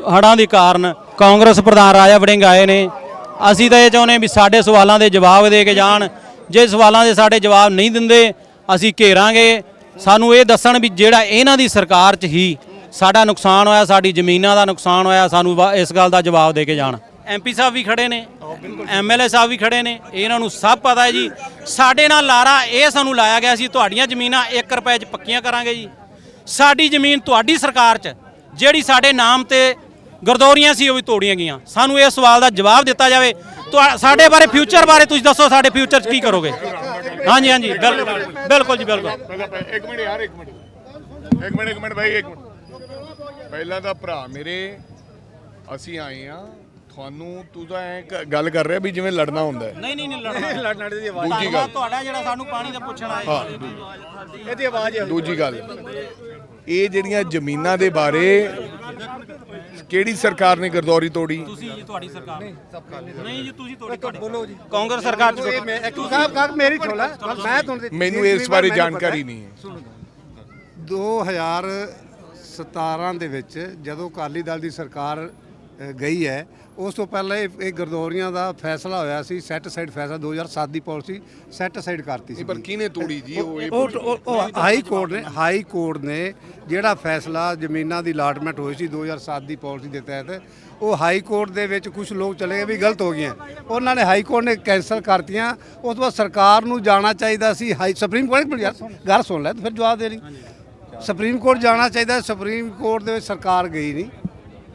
ਹੜ੍ਹਾਂ ਦੇ ਕਾਰਨ ਕਾਂਗਰਸ ਪ੍ਰਧਾਨ ਰਾਜਾ ਵੜਿੰਗ ਆਏ ਨੇ। ਅਸੀਂ ਤਾਂ ਇਹ ਚਾਹੁੰਦੇ ਵੀ ਸਾਡੇ ਸਵਾਲਾਂ ਦੇ ਜਵਾਬ ਦੇ ਕੇ ਜਾਣ। ਜੇ ਸਵਾਲਾਂ ਦੇ ਸਾਡੇ ਜਵਾਬ ਨਹੀਂ ਦਿੰਦੇ, ਅਸੀਂ ਘੇਰਾਂਗੇ। ਸਾਨੂੰ ਇਹ ਦੱਸਣ ਵੀ ਜਿਹੜਾ ਇਹਨਾਂ ਦੀ ਸਰਕਾਰ 'ਚ ਹੀ ਸਾਡਾ ਨੁਕਸਾਨ ਹੋਇਆ, ਸਾਡੀ ਜ਼ਮੀਨਾਂ ਦਾ ਨੁਕਸਾਨ ਹੋਇਆ, ਸਾਨੂੰ ਵਾ- ਇਸ ਗੱਲ ਦਾ ਜਵਾਬ ਦੇ ਕੇ ਜਾਣ। ਐਮਪੀ ਸਾਹਿਬ ਵੀ ਖੜੇ ਨੇ ਐਮਐਲਏ ਸਾਹਿਬ ਵੀ ਖੜੇ ਨੇ, ਇਹਨਾਂ ਨੂੰ ਸਭ ਪਤਾ ਹੈ ਜੀ। ਸਾਡੇ ਨਾਲ ਲਾਰਾ ਇਹ ਸਾਨੂੰ ਲਾਇਆ ਗਿਆ ਸੀ, ਤੁਹਾਡੀਆਂ ਜ਼ਮੀਨਾਂ 1 ਰੁਪਏ 'ਚ ਪੱਕੀਆਂ ਕਰਾਂਗੇ ਜੀ। ਸਾਡੀ ਜ਼ਮੀਨ ਤੁਹਾਡੀ ਸਰਕਾਰ 'ਚ, ਜਿਹੜੀ ਸਾਡੇ ਨਾਮ ਤੇ ਗਰਦੌਰੀਆਂ ਸੀ ਉਹ ਵੀ ਤੋੜੀਆਂ ਗਈਆਂ। ਸਾਨੂੰ ਇਸ ਸਵਾਲ ਦਾ ਜਵਾਬ ਦਿੱਤਾ ਜਾਵੇ। ਸਾਡੇ ਬਾਰੇ ਫਿਊਚਰ ਬਾਰੇ ਤੁਸੀਂ ਦੱਸੋ ਸਾਡੇ ਫਿਊਚਰ 'ਚ ਕੀ ਕਰੋਗੇ? ਹਾਂਜੀ ਹਾਂਜੀ ਬਿਲਕੁਲ ਬਿਲਕੁਲ ਜੀ ਬਿਲਕੁਲ। ਇੱਕ ਮਿੰਟ ਯਾਰ ਇੱਕ ਮਿੰਟ। ਇੱਕ ਮਿੰਟ ਇੱਕ ਮਿੰਟ ਭਾਈ ਇੱਕ ਮਿੰਟ। ਪਹਿਲਾਂ ਤਾਂ ਭਰਾ ਮੇਰੇ ਅਸੀਂ ਆਏ ਆ ਤੁਹਾਨੂੰ ਤੂੰ ਤਾਂ ਐ ਗੱਲ ਕਰ ਰਿਹਾ ਵੀ ਜਿਵੇਂ ਲੜਨਾ ਹੁੰਦਾ ਹੈ। ਨਹੀਂ ਨਹੀਂ ਨਹੀਂ ਲੜਨਾ ਲੜਨ ਦੀ ਆਵਾਜ਼। ਦੂਜੀ ਗੱਲ। ਤੁਹਾਡਾ ਜਿਹੜਾ ਸਾਨੂੰ ਪਾਣੀ ਦਾ ਪੁੱਛਣਾ ਹਾਂ। ਇਹਦੀ ਆਵਾਜ਼ ਹੈ। ਦੂਜੀ ਗੱਲ। ਇਹ ਜਿਹੜੀਆਂ ਜ਼ਮੀਨਾਂ ਦੇ ਬਾਰੇ ਕਿਹੜੀ ਸਰਕਾਰ ਨੇ ਗਰਦੌਰੀ ਤੋੜੀ? ਤੁਸੀਂ ਜੀ ਤੁਹਾਡੀ ਸਰਕਾਰ ਨਹੀਂ ਜੀ ਤੁਸੀਂ ਤੁਹਾਡੀ ਤੁਹਾਡੀ ਬੋਲੋ ਜੀ। ਕਾਂਗਰਸ ਸਰਕਾਰ ਚ ਮੈਂ ਇੱਕ ਸਾਹਿਬ ਕਾਕ ਮੇਰੀ ਲੈ। ਮੈਂ ਤੁਹਾਨੂੰ ਮੈਨੂੰ ਇਸ ਬਾਰੇ ਜਾਣਕਾਰੀ ਨਹੀਂ ਹੈ। 2017 ਦੇ ਵਿੱਚ ਜਦੋਂ ਅਕਾਲੀ ਦਲ ਦੀ ਸਰਕਾਰ ਗਈ ਹੈ। ਉਸ ਤੋਂ ਪਹਿਲਾਂ ਇਹ ਇਹ ਗਰਦੌਰੀਆਂ ਦਾ ਫੈਸਲਾ ਹੋਇਆ ਸੀ ਸੈੱਟ ਸਾਈਡ ਫੈਸਲਾ 2007 ਦੀ ਪਾਲਿਸੀ ਸੈੱਟ ਸਾਈਡ ਕਰਤੀ ਸੀ ਪਰ ਕਿਹਨੇ ਤੋੜੀ ਜੀ ਉਹ? ਇਹ ਉਹ ਹਾਈ ਕੋਰਟ ਨੇ ਹਾਈ ਕੋਰਟ ਨੇ ਜਿਹੜਾ ਫੈਸਲਾ ਜ਼ਮੀਨਾਂ ਦੀ ਅਲਾਟਮੈਂਟ ਹੋਈ ਸੀ 2007 ਦੀ ਪਾਲਿਸੀ ਦੇ ਤਹਿਤ ਉਹ ਹਾਈ ਕੋਰਟ ਦੇ ਵਿੱਚ ਕੁਝ ਲੋਕ ਚਲੇ ਗਏ ਵੀ ਗਲਤ ਹੋ ਗਈਆਂ। ਉਹਨਾਂ ਨੇ ਹਾਈ ਕੋਰਟ ਨੇ ਕੈਂਸਲ ਕਰਤੀਆਂ। ਉਸ ਤੋਂ ਬਾਅਦ ਸਰਕਾਰ ਨੂੰ ਜਾਣਾ ਚਾਹੀਦਾ ਸੀ ਹਾਈ ਸੁਪਰੀਮ ਕੋਰਟ ਯਾਰ ਗੱਲ ਸੁਣ ਲੈ ਫਿਰ ਜਵਾਬ ਦੇ ਲਈ। ਸੁਪਰੀਮ ਕੋਰਟ ਜਾਣਾ ਚਾਹੀਦਾ ਸੁਪਰੀਮ ਕੋਰਟ ਦੇ ਵਿੱਚ ਸਰਕਾਰ ਗਈ ਨਹੀਂ।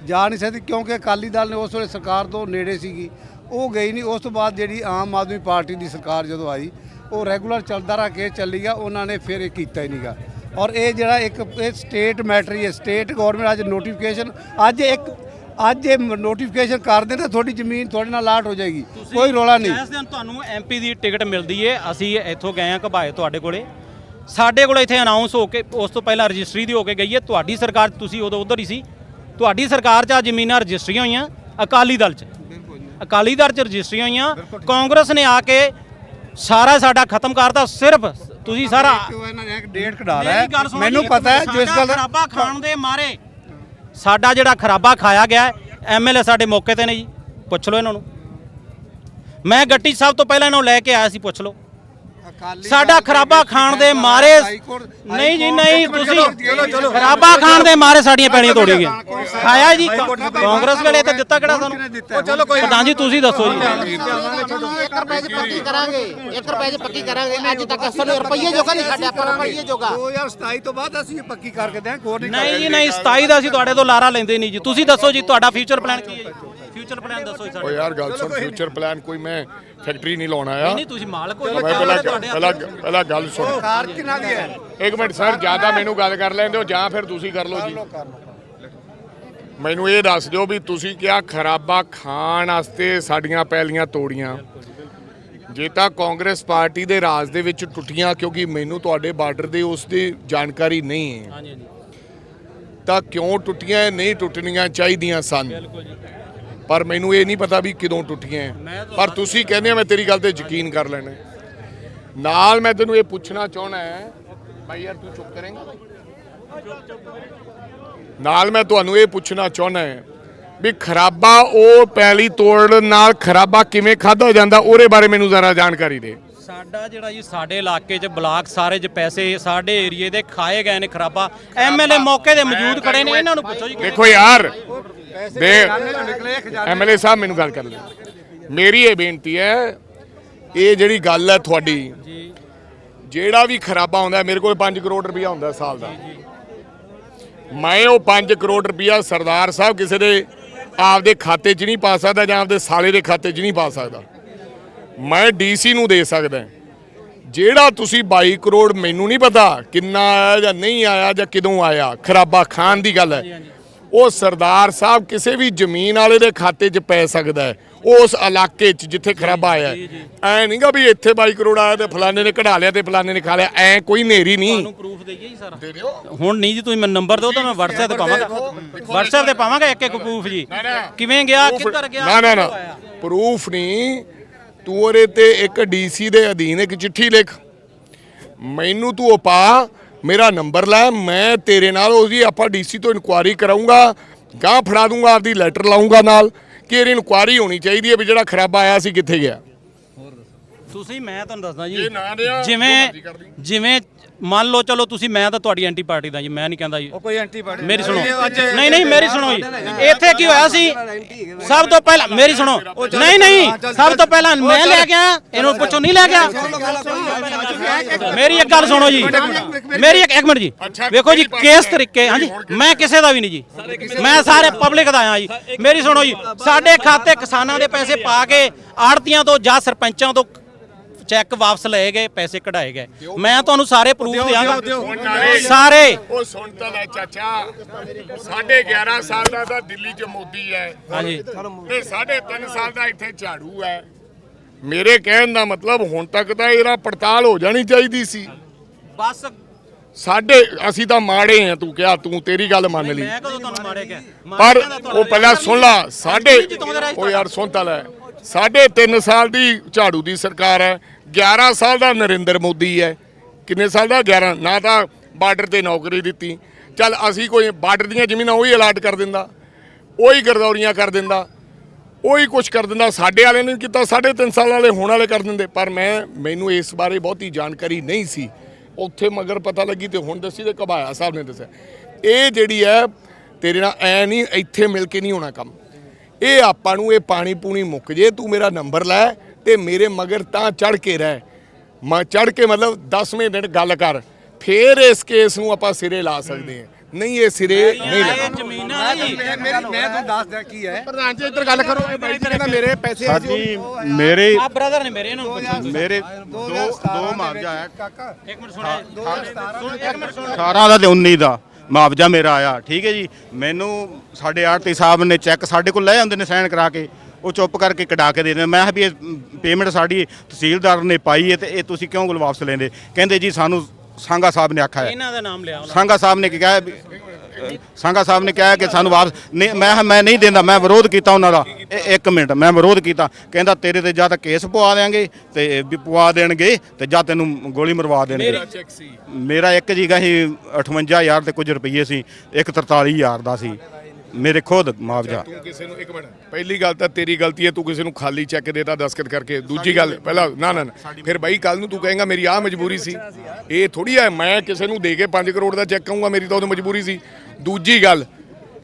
ਜਾ ਨਹੀਂ ਸਕਦੀ ਕਿਉਂਕਿ ਅਕਾਲੀ ਦਲ ਨੇ ਉਸ ਵੇਲੇ ਸਰਕਾਰ ਤੋਂ ਨੇੜੇ ਸੀਗੀ। ਉਹ ਗਈ ਨਹੀਂ। ਉਸ ਤੋਂ ਬਾਅਦ ਜਿਹੜੀ ਆਮ ਆਦਮੀ ਪਾਰਟੀ ਦੀ ਸਰਕਾਰ ਜਦੋਂ ਆਈ ਉਹ ਰੈਗੂਲਰ ਚੱਲਦਾ ਰਹਾ ਕੇ ਚੱਲੀ ਗਿਆ। ਉਹਨਾਂ ਨੇ ਫਿਰ ਇਹ ਕੀਤਾ ਹੀ ਨਹੀਂਗਾ ਔਰ ਇਹ ਜਿਹੜਾ ਇੱਕ ਇਹ ਸਟੇਟ ਮੈਟਰ ਹੀ ਹੈ। ਸਟੇਟ ਗਵਰਨਮੈਂਟ ਅੱਜ ਨੋਟੀਫਿਕੇਸ਼ਨ ਅੱਜ ਇੱਕ ਅੱਜ ਇਹ ਨੋਟੀਫਿਕੇਸ਼ਨ ਕਰ ਦੇ ਤਾਂ ਤੁਹਾਡੀ ਜ਼ਮੀਨ ਤੁਹਾਡੇ ਨਾਲ ਲਾਟ ਹੋ ਜਾਏਗੀ। ਕੋਈ ਰੋਲਾ ਨਹੀਂ। ਇਸ ਦਿਨ ਤੁਹਾਨੂੰ ਐਮਪੀ ਦੀ ਟਿਕਟ ਮਿਲਦੀ ਏ। ਅਸੀਂ ਇੱਥੋਂ ਗਏ ਆ ਘਬਾਏ ਤੁਹਾਡੇ ਕੋਲੇ। ਸਾਡੇ ਕੋਲ ਇੱਥੇ ਅਨਾਉਂਸ ਹੋ ਕੇ ਉਸ ਤੋਂ ਪਹਿਲਾਂ ਰਜਿਸਟਰੀ ਦੀ ਹੋ ਕੇ ਗਈ ਏ। ਤੁਹਾਡੀ ਸਰਕਾਰ ਤੁਸੀਂ ਉਦੋਂ ਉਧਰ ਹੀ ਸੀ। ਤੁਹਾਡੀ ਸਰਕਾਰ 'ਚ ਆ ਜ਼ਮੀਨਾਂ ਰਜਿਸਟਰੀਆਂ ਹੋਈਆਂ ਅਕਾਲੀ ਦਲ 'ਚ। ਅਕਾਲੀ ਦਲ 'ਚ ਰਜਿਸਟਰੀਆਂ ਹੋਈਆਂ ਕਾਂਗਰਸ ਨੇ ਆ ਕੇ ਸਾਰਾ ਸਾਡਾ ਖਤਮ ਕਰਤਾ ਸਿਰਫ ਤੁਸੀਂ ਸਾਰਾ ਡੇਟ ਕਢਾ ਲਿਆ ਮੈਨੂੰ ਪਤਾ ਹੈ ਜੋ ਇਸ ਸਾਡਾ ਗੱਲ ਖਰਾਬਾ ਖਾਣ ਦੇ ਮਾਰੇ ਸਾਡਾ ਜਿਹੜਾ ਖਰਾਬਾ ਖਾਇਆ ਗਿਆ ਐਮਐਲਏ ਸਾਡੇ ਮੌਕੇ ਤੇ ਨੇ ਜੀ ਪੁੱਛ ਲਓ ਇਹਨਾਂ ਨੂੰ। ਮੈਂ ਗੱਟੀ ਸਾਹਿਬ ਤੋਂ ਪਹਿਲਾਂ ਇਹਨਾਂ ਨੂੰ ਲੈ ਕੇ ਆਇਆ ਸੀ ਪੁੱਛ ਲਓ। ਸਾਡਾ ਖਰਾਬਾ ਖਾਣ ਦੇ ਮਾਰੇ ਨਹੀਂ ਜੀ ਨਹੀਂ ਤੁਸੀਂ ਖਰਾਬਾ ਖਾਣ ਦੇ ਮਾਰੇ ਸਾਡੀਆਂ ਪੈਣੀਆਂ ਤੋੜੀ ਗਏ ਖਾਇਆ ਜੀ ਕਾਂਗਰਸ ਵੇਲੇ ਤਾਂ ਦਿੱਤਾ ਕਿਹੜਾ ਸਾਨੂੰ? ਉਹ ਚਲੋ ਕੋਈ ਪ੍ਰਧਾਨ ਜੀ ਤੁਸੀਂ ਦੱਸੋ ਜੀ। 1 ਰੁਪਏ ਦੀ ਪੱਕੀ ਕਰਾਂਗੇ। 1 ਰੁਪਏ ਦੀ ਪੱਕੀ ਕਰਾਂਗੇ। ਅੱਜ ਤੱਕ ਸਾਨੂੰ ਰੁਪਈਏ ਜੋਗਾ ਨਹੀਂ ਛੱਡਿਆ ਪਰ ਰੁਪਈਏ ਜੋਗਾ। 2027 ਤੋਂ ਬਾਅਦ ਅਸੀਂ ਇਹ ਪੱਕੀ ਕਰਕੇ ਦਿਆਂ ਨਹੀਂ ਨਹੀਂ ਜੀ ਨਹੀਂ 27 ਦਾ ਅਸੀਂ ਤੁਹਾਡੇ ਤੋਂ ਲਾਰਾ ਲੈਂਦੇ ਨਹੀਂ ਜੀ। ਤੁਸੀਂ ਦੱਸੋ ਜੀ ਤੁਹਾਡਾ ਫਿਊਚਰ ਪਲਾਨ ਕੀ ਹੈ ਫਿਊਚਰ ਪਲਾਨ ਦੱਸੋ ਜੀ ਓ ਸਾਡਾ ਯਾਰ ਗੱਲ ਸੁਣ ਫਿਊਚਰ ਪਲਾਨ ਕੋਈ ਮੈਂ ਫੈਕਟਰੀ ਨਹੀਂ ਲਾਉਣ ਆਇਆ। ਨਹੀਂ ਤੁਸੀਂ ਮਾਲਕ ਹੋ ਮੈਂ ਪਹਿਲਾਂ ਪਹਿਲਾਂ ਪਹਿਲਾਂ ਗੱਲ ਸੁਣ। ਕਾਰ ਕਿਹਨਾਂ ਦੀ ਹੈ? ਇੱਕ ਮਿੰਟ ਸਰ ਜ਼ਿਆਦਾ ਮੈਨੂੰ ਗੱਲ ਕਰ ਲੈਂਦੇ ਹੋ ਜਾਂ ਫਿਰ ਤੁਸੀਂ ਕਰ ਲਓ ਜੀ। ਮੈਨੂੰ ਇਹ ਦੱਸ ਦਿਓ ਵੀ ਤੁਸੀਂ ਕਿਹਾ ਖਰਾਬਾ ਖਾਣ ਵਾਸਤੇ ਸਾਡੀਆਂ ਪੈਲੀਆਂ ਤੋੜੀਆਂ। ਜੇ ਤਾਂ ਕਾਂਗਰਸ ਪਾਰਟੀ ਦੇ ਰਾਜ ਦੇ ਵਿੱਚ ਟੁੱਟੀਆਂ ਕਿਉਂਕਿ ਮੈਨੂੰ ਤੁਹਾਡੇ ਬਾਰਡਰ ਦੇ ਉਸ ਦੀ ਜਾਣਕਾਰੀ ਨਹੀਂ ਹੈ। ਤਾਂ ਕਿਉਂ ਟੁੱਟੀਆਂ ਨਹੀਂ ਟੁੱਟਣੀਆਂ ਚਾਹੀਦੀਆਂ ਸਨ? ਪਰ ਮੈਨੂੰ ਇਹ ਨਹੀਂ ਪਤਾ ਵੀ ਕਦੋਂ ਟੁੱਟੀਆਂ ਪਰ ਤੁਸੀਂ ਕਹਿੰਦੇ ਆ ਮੈਂ ਤੇਰੀ ਗੱਲ ਤੇ ਯਕੀਨ ਕਰ ਲੈਣਾ ਨਾਲ ਮੈਂ ਤੈਨੂੰ ਇਹ ਪੁੱਛਣਾ ਚਾਹਣਾ ਹੈ ਭਾਈ ਯਾਰ ਤੂੰ ਚੁੱਪ ਕਰੇਂਗਾ ਨਾਲ ਮੈਂ ਤੁਹਾਨੂੰ ਇਹ ਪੁੱਛਣਾ ਚਾਹਣਾ ਹੈ ਵੀ ਖਰਾਬਾ ਉਹ ਪੈਲੀ ਤੋੜਨ ਨਾਲ ਖਰਾਬਾ ਕਿਵੇਂ ਖਾਦਾ ਜਾਂਦਾ ਉਹਦੇ ਬਾਰੇ ਮੈਨੂੰ ਜ਼ਰਾ ਜਾਣਕਾਰੀ ਦੇ। ਸਾਡਾ ਜਿਹੜਾ ਜੀ ਸਾਡੇ ਇਲਾਕੇ 'ਚ ਬਲਾਕ ਸਾਰੇ 'ਚ ਪੈਸੇ ਸਾਡੇ ਏਰੀਏ ਦੇ ਖਾਏ ਗਏ ਨੇ ਖਰਾਬਾ। ਐਮਐਲਏ ਮੌਕੇ ਦੇ ਮੌਜੂਦ ਖੜੇ ਨੇ ਇਹਨਾਂ ਨੂੰ ਪੁੱਛੋ ਜੀ ਦੇਖੋ ਯਾਰ ਦੇ ਐਮਐਲਏ ਸਾਹਿਬ ਮੈਨੂੰ ਗੱਲ ਕਰ ਲੈ ਮੇਰੀ ਇਹ ਬੇਨਤੀ ਹੈ ਇਹ ਜਿਹੜੀ ਗੱਲ ਹੈ ਤੁਹਾਡੀ ਜਿਹੜਾ ਵੀ ਖਰਾਬਾ ਹੁੰਦਾ ਮੇਰੇ ਕੋਲ 5 ਕਰੋੜ ਰੁਪਇਆ ਹੁੰਦਾ ਸਾਲ ਦਾ। ਮੈਂ ਉਹ 5 ਕਰੋੜ ਰੁਪਇਆ ਸਰਦਾਰ ਸਾਹਿਬ ਕਿਸੇ ਦੇ ਆਪਦੇ ਖਾਤੇ 'ਚ ਨਹੀਂ ਪਾ ਸਕਦਾ ਜਾਂ ਆਪਦੇ ਸਾਲੇ ਦੇ ਖਾਤੇ 'ਚ ਨਹੀਂ ਪਾ ਸਕਦਾ। ਮੈਂ ਡੀਸੀ ਨੂੰ ਦੇ ਸਕਦਾ ਜਿਹੜਾ ਤੁਸੀਂ 22 ਕਰੋੜ ਮੈਨੂੰ ਨਹੀਂ ਪਤਾ ਕਿੰਨਾ ਆਇਆ ਜਾਂ ਨਹੀਂ ਆਇਆ ਜਾਂ ਕਦੋਂ ਆਇਆ ਖਰਾਬਾ ਖਾਨ ਦੀ ਗੱਲ ਹੈ। ਉਹ ਸਰਦਾਰ ਸਾਹਿਬ ਕਿਸੇ ਵੀ ਜ਼ਮੀਨ ਵਾਲੇ ਦੇ ਖਾਤੇ 'ਚ ਪੈ ਸਕਦਾ ਹੈ ਉਸ ਇਲਾਕੇ 'ਚ ਜਿੱਥੇ ਖਰਾਬਾ ਆਇਆ ਐ ਨਹੀਂਗਾ ਵੀ ਇੱਥੇ 22 ਕਰੋੜ ਆਇਆ ਤੇ ਫਲਾਣੇ ਨੇ ਕਢਾ ਲਿਆ ਤੇ ਫਲਾਣੇ ਨੇ ਖਾ ਲਿਆ ਐ ਕੋਈ ਨੇਰੀ ਨਹੀਂ ਤੁਹਾਨੂੰ ਪ੍ਰੂਫ ਦੇਈਏ ਜੀ ਸਾਰਾ? ਹੁਣ ਨਹੀਂ ਜੀ ਤੁਸੀਂ ਮੈਨੂੰ ਨੰਬਰ ਦਿਓ ਤਾਂ ਮੈਂ WhatsApp ਤੇ ਪਾਵਾਂਗਾ। WhatsApp ਤੇ ਪਾਵਾਂਗਾ ਇੱਕ ਇੱਕ ਪ੍ਰੂਫ ਜੀ। ਕਿਵੇਂ ਗਿਆ? ਕਿੱਧਰ ਗਿਆ? ਨਾ ਨਾ ਨਾ? ਪ੍ਰੂਫ ਨਹੀਂ ਤੂੰ ਉਹਦੇ ਤੇ ਇੱਕ ਡੀਸੀ ਦੇ ਅਧੀਨ ਇੱਕ ਚਿੱਠੀ ਲਿਖ। ਮੈਨੂੰ ਤੂੰ ਉਹ ਪਾ ਮੇਰਾ ਨੰਬਰ ਲੈ ਮੈਂ ਤੇਰੇ ਨਾਲ ਉਹਦੀ ਆਪਾਂ ਡੀਸੀ ਤੋਂ ਇਨਕੁਆਰੀ ਕਰਾਉਂਗਾ ਗਾਂ ਫੜਾ ਦੂੰਗਾ ਆਪਦੀ ਲੈਟਰ ਲਾਉਂਗਾ ਨਾਲ ਕਿ ਇਹਦੀ ਇਨਕੁਆਰੀ ਹੋਣੀ ਚਾਹੀਦੀ ਹੈ ਵੀ ਜਿਹੜਾ ਖਰਾਬਾ ਆਇਆ ਸੀ ਕਿੱਥੇ ਗਿਆ ਤੁਸੀਂ ਮੈਂ ਤੁਹਾਨੂੰ ਦੱਸਦਾ ਜੀ ਇਹ ਨਾ ਰਿਹਾ, ਜੋ ਜਿਵੇਂ ਮਰਜ਼ੀ ਕਰ ਲਈ। ਜਿਵੇਂ ਮੰਨ ਲਓ ਚਲੋ ਤੁਸੀਂ ਮੈਂ ਤਾਂ ਤੁਹਾਡੀ ਐਂਟੀ ਪਾਰਟੀ ਦਾ ਜੀ ਮੈਂ ਨਹੀਂ ਕਹਿੰਦਾ ਜੀ। ਉਹ ਕੋਈ ਐਂਟੀ ਪਾਰਟੀ ਮੇਰੀ ਸੁਣੋ। ਨਹੀਂ ਨਹੀਂ ਮੇਰੀ ਸੁਣੋ ਜੀ। ਇੱਥੇ ਕੀ ਹੋਇਆ ਸੀ? ਸਭ ਤੋਂ ਪਹਿਲਾਂ ਮੇਰੀ ਸੁਣੋ। ਨਹੀਂ ਨਹੀਂ ਸਭ ਤੋਂ ਪਹਿਲਾਂ ਮੈਂ ਲੈ ਆਇਆ ਇਹਨੂੰ ਪੁੱਛੋ ਨਹੀਂ ਲੈ ਆਇਆ ਮੇਰੀ ਇੱਕ ਗੱਲ ਸੁਣੋ ਜੀ। ਮੇਰੀ ਇੱਕ ਮਿੰਟ ਜੀ। ਵੇਖੋ ਜੀ ਕਿਸ ਤਰੀਕੇ? ਹਾਂਜੀ ਮੈਂ ਕਿਸੇ ਦਾ ਵੀ ਨਹੀਂ ਜੀ। ਮੈਂ ਸਾਰੇ ਪਬਲਿਕ ਦਾ ਆਇਆ ਜੀ। ਮੇਰੀ ਸੁਣੋ ਜੀ ਸਾਡੇ ਖਾਤੇ ਕਿਸਾਨਾਂ ਦੇ ਪੈਸੇ ਪਾ ਕੇ ਆੜਤੀਆਂ ਤੋਂ ਜਾਂ ਸਰਪੰਚਾਂ ਤੋਂ ਚੈੱਕ ਵਾਪਸ ਲਏ ਗਏ ਪੈਸੇ ਕਢਾਏ ਗਏ। ਮੈਂ ਤੁਹਾਨੂੰ ਸਾਰੇ ਪ੍ਰੂਫ ਦਿਆਂਗਾ। ਸਾਰੇ। ਉਹ ਸੁਣ ਤਾਂ ਲੈ ਚਾਚਾ। ਸਾਢੇ 11 ਸਾਲ ਦਾ ਦਿੱਲੀ 'ਚ ਮੋਦੀ ਹੈ। ਹਾਂਜੀ। ਤੇ ਸਾਢੇ 3 ਸਾਲ ਦਾ ਇੱਥੇ ਝਾੜੂ ਹੈ। ਮੇਰੇ ਕਹਿਣ ਦਾ ਮਤਲਬ ਹੁਣ ਤੱਕ ਤਾਂ ਇਹਦਾ ਪੜਤਾਲ ਹੋ ਜਾਣੀ ਚਾਹੀਦੀ ਸੀ। ਬਸ। ਸਾਡੇ ਅਸੀਂ ਤਾਂ ਮਾੜੇ ਆ ਤੂੰ ਕਿਹਾ ਤੂੰ ਤੇਰੀ ਗੱਲ ਮੰਨ ਲਈ। ਮੈਂ ਕਦੋਂ ਤੁਹਾਨੂੰ ਮਾਰੇ ਗਿਆ ਪਰ ਉਹ ਪਹਿਲਾਂ ਸੁਣ ਲਾ ਸਾਡੇ ਉਹ ਯਾਰ ਸੁਣ ਤਾਂ ਲੈ। ਸਾਢੇ 3 ਸਾਲ ਦੀ ਝਾੜੂ ਦੀ ਸਰਕਾਰ ਹੈ। 11 ਸਾਲ ਦਾ ਨਰਿੰਦਰ ਮੋਦੀ ਹੈ। ਕਿੰਨੇ ਸਾਲ ਦਾ? 11 ਨਾ ਤਾਂ ਬਾਰਡਰ ਤੇ ਨੌਕਰੀ ਦਿੱਤੀ। ਚੱਲ ਅਸੀਂ ਕੋਈ ਬਾਰਡਰ ਦੀਆਂ ਜ਼ਮੀਨਾਂ ਉਹੀ ਅਲਾਟ ਕਰ ਦਿੰਦਾ। ਉਹੀ ਗਰਦੌਰੀਆਂ ਕਰ ਦਿੰਦਾ। ਉਹੀ ਕੁਝ ਕਰ ਦਿੰਦਾ। ਸਾਡੇ ਵਾਲੇ ਨੇ ਕੀਤਾ, ਸਾਢੇ 3 ਸਾਲ ਵਾਲੇ ਹੋਣ ਵਾਲੇ ਕਰ ਦਿੰਦੇ। ਪਰ ਮੈਂ, ਮੈਨੂੰ ਇਸ ਬਾਰੇ ਬਹੁਤੀ ਜਾਣਕਾਰੀ ਨਹੀਂ ਸੀ। ਉੱਥੇ ਮਗਰ ਪਤਾ ਲੱਗੀ ਤੇ ਹੁਣ ਦੱਸੀ ਤੇ ਕਬਾਇਆ ਸਾਹਿਬ ਨੇ ਦੱਸਿਆ। ਇਹ ਜਿਹੜੀ ਹੈ, ਤੇਰੇ ਨਾਲ ਐ ਨਹੀਂ, ਇੱਥੇ ਮਿਲ ਕੇ ਨਹੀਂ ਹੋਣਾ ਕੰਮ। ਇਹ ਆਪਾਂ ਨੂੰ ਇਹ ਪਾਣੀ ਪੂਣੀ ਮੁੱਕ ਜੇ, ਤੂੰ ਮੇਰਾ ਨੰਬਰ ਲੈ। ਤੇ ਮੇਰੇ ਮਗਰ ਤਾਂ ਚੜ ਕੇ ਰਹਿ। ਮੈਂ ਚੜ ਕੇ ਮਤਲਬ 10ਵੇਂ ਦਿਨ ਗੱਲ ਕਰ ਫੇਰ ਇਸ ਕੇਸ ਨੂੰ ਆਪਾਂ ਸਿਰੇ ਲਾ ਸਕਦੇ ਹਾਂ। ਨਹੀਂ ਇਹ ਸਿਰੇ ਨਹੀਂ ਲੱਗਣਾ। ਜ਼ਮੀਨਾਂ ਮੇਰੀ ਮੈਂ ਤੁਹਾਨੂੰ ਦੱਸਦਾ ਕੀ ਹੈ। ਪ੍ਰਧਾਨ ਜੀ ਇੱਧਰ ਗੱਲ ਕਰੋ ਇਹ ਬਾਈ ਜੀ ਕਹਿੰਦਾ ਮੇਰੇ ਪੈਸੇ ਸਾਡੀ ਮੇਰੇ ਆ ਬ੍ਰਦਰ ਨੇ ਮੇਰੇ ਨੂੰ ਮੇਰੇ ਦੋ ਦੋ ਮੁਆਵਜ਼ਾ ਹੈ। ਕਾਕਾ। ਇੱਕ ਮਿੰਟ ਸੁਣੋ ਇੱਕ ਮਿੰਟ ਸੁਣੋ 18 ਦਾ ਤੇ 19 ਦਾ ਮੁਆਵਜ਼ਾ ਮੇਰਾ ਆਇਆ ਠੀਕ ਹੈ ਜੀ। ਮੈਨੂੰ ਸਾਡੇ ਆੜਤੀ ਸਾਹਿਬ ਨੇ ਚੈੱਕ ਸਾਡੇ ਕੋਲ ਲੈ ਜਾਂਦੇ ਨੇ ਸਾਈਨ ਕਰਾ ਕੇ। ਉਹ ਚੁੱਪ ਕਰਕੇ ਕਢਾ ਕੇ ਦੇ ਦਿੰਦੇ। ਮੈਂ ਕਿਹਾ ਵੀ ਇਹ ਪੇਮੈਂਟ ਸਾਡੀ ਤਹਿਸੀਲਦਾਰ ਨੇ ਪਾਈ ਹੈ ਤੇ ਇਹ ਤੁਸੀਂ ਕਿਉਂ ਵਾਪਸ ਲੈਂਦੇ? ਕਹਿੰਦੇ ਜੀ ਸਾਨੂੰ ਸੰਘਾ ਸਾਹਿਬ ਨੇ ਆਖਿਆ ਹੈ। ਇਹਨਾਂ ਦਾ ਨਾਮ ਲਿਆ ਉਹਨਾਂ ਸਾਹਿਬ ਨੇ ਕਿਹਾ ਸੰਘਾ ਸਾਹਿਬ ਨੇ ਕਿਹਾ ਕਿ ਸਾਨੂੰ ਵਾਪਸ ਨਹੀਂ ਮੈਂ ਮੈਂ ਨਹੀਂ ਦਿੰਦਾ ਮੈਂ ਵਿਰੋਧ ਕੀਤਾ ਉਹਨਾਂ ਦਾ। ਇਹ- ਇੱਕ ਮਿੰਟ ਮੈਂ ਵਿਰੋਧ ਕੀਤਾ। ਕਹਿੰਦਾ ਤੇਰੇ ਤੇ ਜਾਂ ਤਾਂ ਕੇਸ ਪਵਾ ਦੇਾਂਗੇ ਤੇ ਵੀ ਪਵਾ ਦੇਣਗੇ ਤੇ ਜਾਂ ਤੈਨੂੰ ਗੋਲੀ ਮਰਵਾ ਦੇਣਗੇ। ਮੇਰਾ ਇੱਕ ਜੀਗਾ ਸੀ 58000 ਤੇ ਕੁਝ ਰੁਪਏ ਸੀ ਇੱਕ 43000 ਦਾ ਸੀ। ਮੇਰੇ ਖੁਦ ਮੁਆਵਜ਼ਾ। ਤੂੰ ਕਿਸੇ ਨੂੰ ਇੱਕ ਮਿੰਟ। ਪਹਿਲੀ ਗੱਲ ਤਾਂ ਤੇਰੀ ਗਲਤੀ ਹੈ ਤੂੰ ਕਿਸੇ ਨੂੰ ਖਾਲੀ ਚੈੱਕ ਦੇਤਾ ਦਸਖਤ ਕਰਕੇ। ਦੂਜੀ ਗੱਲ ਪਹਿਲਾਂ ਨਾ ਨਾ ਨਾ। ਫਿਰ ਬਾਈ ਕੱਲ ਨੂੰ ਤੂੰ ਕਹੇਗਾ ਮੇਰੀ ਆਹ ਮਜਬੂਰੀ ਸੀ। ਇਹ ਥੋੜੀ ਹੈ ਮੈਂ ਕਿਸੇ ਨੂੰ ਦੇ ਕੇ 5 ਕਰੋੜ ਦਾ ਚੈੱਕ ਕਹੂੰਗਾ ਮੇਰੀ ਤਾਂ ਉਹਦੀ ਮਜਬੂਰੀ ਸੀ। ਦੂਜੀ ਗੱਲ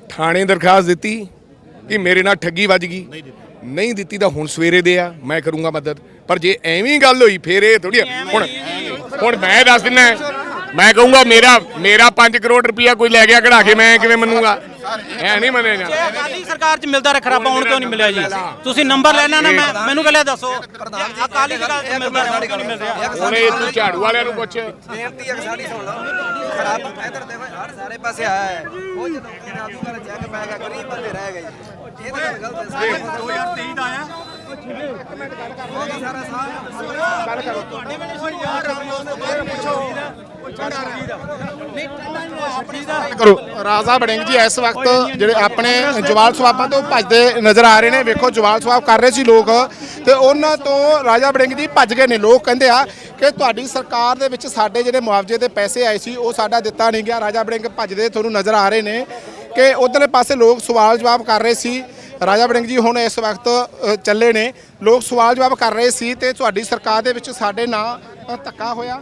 ਥਾਣੇ ਦਰਖਾਸਤ ਦਿੱਤੀ ਕਿ ਮੇਰੇ ਨਾਲ ਠੱਗੀ ਵੱਜ ਗਈ। ਨਹੀਂ ਦਿੱਤੀ। ਤਾਂ ਹੁਣ ਸਵੇਰੇ ਦੇ ਆ ਮੈਂ ਕਰੂੰਗਾ ਮਦਦ। ਪਰ ਜੇ ਐਵੇਂ ਹੀ ਗੱਲ ਹੋਈ ਫੇਰ ਇਹ ਥੋੜੀ ਹੁਣ ਹੁਣ ਮੈਂ ਦੱਸ ਦਿੰਦਾ ਮੈਂ ਕਹੂੰਗਾ ਮੇਰਾ ਮੇਰਾ 5 ਕਰੋੜ ਰੁਪਇਆ ਕੋਈ ਲੈ ਗਿਆ ਕਢਾ ਕੇ ਮੈਂ ਕਿਵੇਂ ਮੰਨੂਗਾ? ਐ ਨਹੀਂ ਮੰਨਿਆ ਜੇ ਜਾਣਾ ਅਕਾਲੀ ਸਰਕਾਰ ਚ ਮਿਲਦਾ ਖਰਾਬਾ ਹੁਣ ਕਿਉਂ ਨਹੀਂ ਮਿਲਿਆ ਜੀ? ਤੁਸੀਂ ਨੰਬਰ ਲੈਣਾ ਨਾ ਮੈਂ ਮੈਨੂੰ ਕਹਿੰਦਾ ਦੱਸੋ। ਅਕਾਲੀ ਸਰਕਾਰ ਚ ਮਿਲਦਾ ਹੁਣ ਕਿਉਂ ਨਹੀਂ ਮਿਲ ਰਿਹਾ? ਹੁਣ ਇਹ ਤੂੰ ਝਾੜੂ ਵਾਲਿਆਂ ਨੂੰ ਪੁੱਛ। ਬੇਨਤੀ ਹੈ ਸਾਡੀ ਸੁਣ ਲਓ। ਖਰਾਬ ਇਧਰ ਦੇਖੋ ਹਰ ਸਾਰੇ ਪਾਸੇ ਆਇਆ ਹੈ। ਉਹ ਜਦੋਂ ਕਿਹਨਾਂ ਤੂੰ ਕਰ ਚੈੱਕ ਪੈ ਗਿਆ ਗਰੀਬ ਬੰਦੇ ਰਹਿ ਗਏ ਇਹ ਤਾਂ ਗਲਤ ਹੈ। 2023 ਦਾ ਆਇਆ। ਕਰੋ। ਕਰੋ। ਰਾਜਾ ਬੜਿੰਗ ਜੀ, ਇਸ ਵਕਤ ਜਿਹੜੇ ਆਪਣੇ ਜਵਾਲ ਸਵਾਬਾਂ ਤੋਂ ਭੱਜਦੇ ਨਜ਼ਰ ਆ ਰਹੇ ਨੇ। ਵੇਖੋ ਜਵਾਲ ਸਵਾਬ ਕਰ ਰਹੇ ਸੀ ਲੋਕ ਤੇ ਉਹਨਾਂ ਤੋਂ ਰਾਜਾ ਬੜਿੰਗ ਜੀ ਭੱਜ ਗਏ ਨੇ। ਲੋਕ ਕਹਿੰਦੇ ਆ ਕਿ ਤੁਹਾਡੀ ਸਰਕਾਰ ਦੇ ਵਿੱਚ ਸਾਡੇ ਜਿਹੜੇ ਮੁਆਵਜ਼ੇ ਦੇ ਪੈਸੇ ਆਏ ਸੀ, ਉਹ ਸਾਡਾ ਦਿੱਤਾ ਨਹੀਂ ਗਿਆ। ਰਾਜਾ ਬੜਿੰਗ ਭੱਜਦੇ ਤੁਹਾਨੂੰ ਨਜ਼ਰ ਆ ਰਹੇ ਨੇ ਕਿ ਉਧਰਲੇ ਪਾਸੇ ਲੋਕ ਸਵਾਲ ਜਵਾਬ ਕਰ ਰਹੇ ਸੀ। ਰਾਜਾ ਬੜਿੰਗ ਜੀ ਹੁਣ ਇਸ ਵਕਤ ਚੱਲੇ ਨੇ। ਲੋਕ ਸਵਾਲ ਜਵਾਬ ਕਰ ਰਹੇ ਸੀ ਤੇ ਤੁਹਾਡੀ ਸਰਕਾਰ ਦੇ ਵਿੱਚ ਸਾਡੇ ਨਾਂ ਧੱਕਾ ਹੋਇਆ।